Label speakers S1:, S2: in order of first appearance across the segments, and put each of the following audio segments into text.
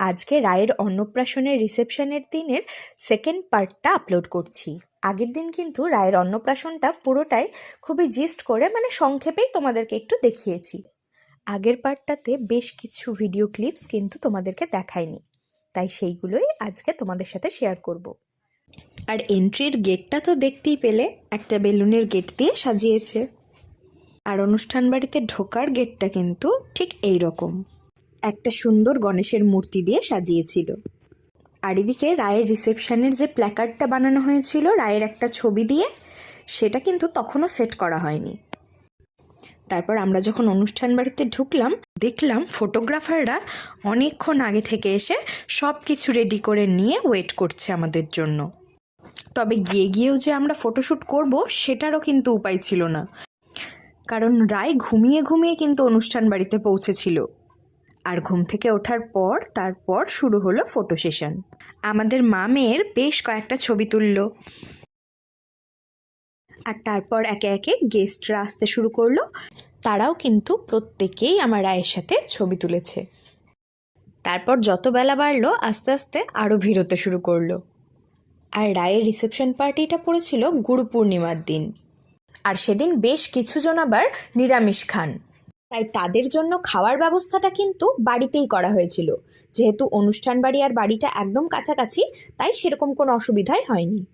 S1: আজকে রায়ের অন্নপ্রাশনের রিসেপশনের দিনের সেকেন্ড পার্টটা আপলোড করছি। আগের দিন কিন্তু রায়ের অন্নপ্রাশনটা পুরোটাই খুবই জিস্ট করে মানে সংক্ষেপেই তোমাদেরকে একটু দেখিয়েছি। আগের পার্টটাতে বেশ কিছু ভিডিও ক্লিপস কিন্তু তোমাদেরকে দেখায়নি তাই সেইগুলোই আজকে তোমাদের সাথে শেয়ার করব। আর এন্ট্রির গেটটা তো দেখতেই পেলে, একটা বেলুনের গেট দিয়ে সাজিয়েছে। আর অনুষ্ঠান বাড়িতে ঢোকার গেটটা কিন্তু ঠিক এই রকম একটা সুন্দর গণেশের মূর্তি দিয়ে সাজিয়েছিল। আর এদিকে রায়ের রিসেপশনের যে প্ল্যাকার্ডটা বানানো হয়েছিল, রায়ের একটা ছবি দিয়ে, সেটা কিন্তু তখনও সেট করা হয়নি। তারপর আমরা যখন অনুষ্ঠান বাড়িতে ঢুকলাম, দেখলাম ফটোগ্রাফাররা অনেকক্ষণ আগে থেকে এসে সব কিছু রেডি করে নিয়ে ওয়েট করছে আমাদের জন্য। তবে গিয়ে গিয়েও যে আমরা ফটোশ্যুট করব, সেটারও কিন্তু উপায় ছিল না। কারণ রায় ঘুমিয়ে ঘুমিয়ে কিন্তু অনুষ্ঠান বাড়িতে পৌঁছেছিল। আর ঘুম থেকে ওঠার পর তারপর শুরু হলো ফটো সেশন আমাদের মা মেয়ের বেশ কয়েকটা ছবি তুললো। আর তারপর একে একে গেস্টরা আসতে শুরু করল। তারাও কিন্তু প্রত্যেকেই আমার রায়ের সাথে ছবি তুলেছে। তারপর যত বেলা বাড়লো, আস্তে আস্তে আরও ভিড় হতে শুরু করল। আর রায়ের রিসেপশন পার্টিটা পড়েছিল গুরু পূর্ণিমার দিন। আর সেদিন বেশ কিছুজন আবার নিরামিষ খান। তাই তাদের জন্য খাওয়ার ব্যবস্থাটা কিন্তু বাড়িতেই করা হয়েছিল। যেহেতু অনুষ্ঠান বাড়ি আর বাড়িটা একদম কাছাকাছি, তাই সেরকম কোনো অসুবিধাই হয়নি।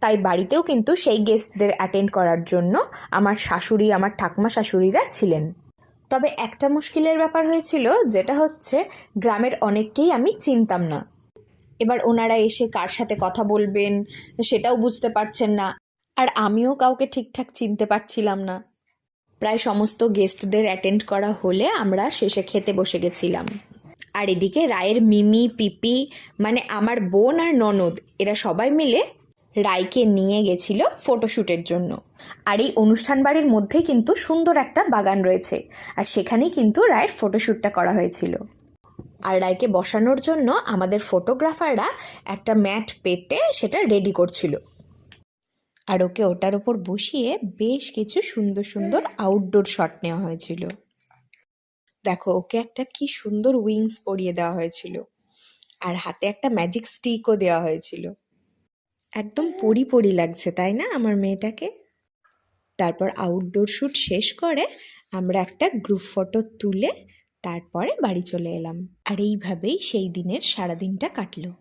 S1: তাই বাড়িতেও কিন্তু সেই গেস্টদের অ্যাটেন্ড করার জন্য আমার শাশুড়ি, আমার ঠাকুমা শাশুড়িরা ছিলেন। তবে একটা মুশকিলের ব্যাপার হয়েছিল, যেটা হচ্ছে গ্রামের অনেককেই আমি চিনতাম না। এবার ওনারা এসে কার সাথে কথা বলবেন, সেটাও বুঝতে পারছেন না। আর আমিও কাউকে ঠিকঠাক চিনতে পারছিলাম না। প্রায় সমস্ত গেস্টদের অ্যাটেন্ড করা হলে আমরা শেষে খেতে বসে গেছিলাম। আর এদিকে রায়ের মিমি, পিপি মানে আমার বোন আর ননদ, এরা সবাই মিলে রায়কে নিয়ে গেছিল ফটোশ্যুটের জন্য। আর এই অনুষ্ঠান বাড়ির মধ্যেই কিন্তু সুন্দর একটা বাগান রয়েছে, আর সেখানেই কিন্তু রায়ের ফটোশ্যুটটা করা হয়েছিল। আর রায়কে বসানোর জন্য আমাদের ফটোগ্রাফাররা একটা ম্যাট পেতে সেটা রেডি করছিল। আর ওকে ওটার ওপর বসিয়ে বেশ কিছু সুন্দর সুন্দর আউটডোর শট নেওয়া হয়েছিল। দেখো, ওকে একটা কি সুন্দর উইংস পরিয়ে দেওয়া হয়েছিল। আর হাতে একটা ম্যাজিক স্টিকও দেওয়া হয়েছিল। একদম পরি পরি লাগছে, তাই না আমার মেয়েটাকে? তারপর আউটডোর শ্যুট শেষ করে আমরা একটা গ্রুপ ফটো তুলে তারপরে বাড়ি চলে এলাম। আর এইভাবেই সেই দিনের সারাদিনটা কাটলো।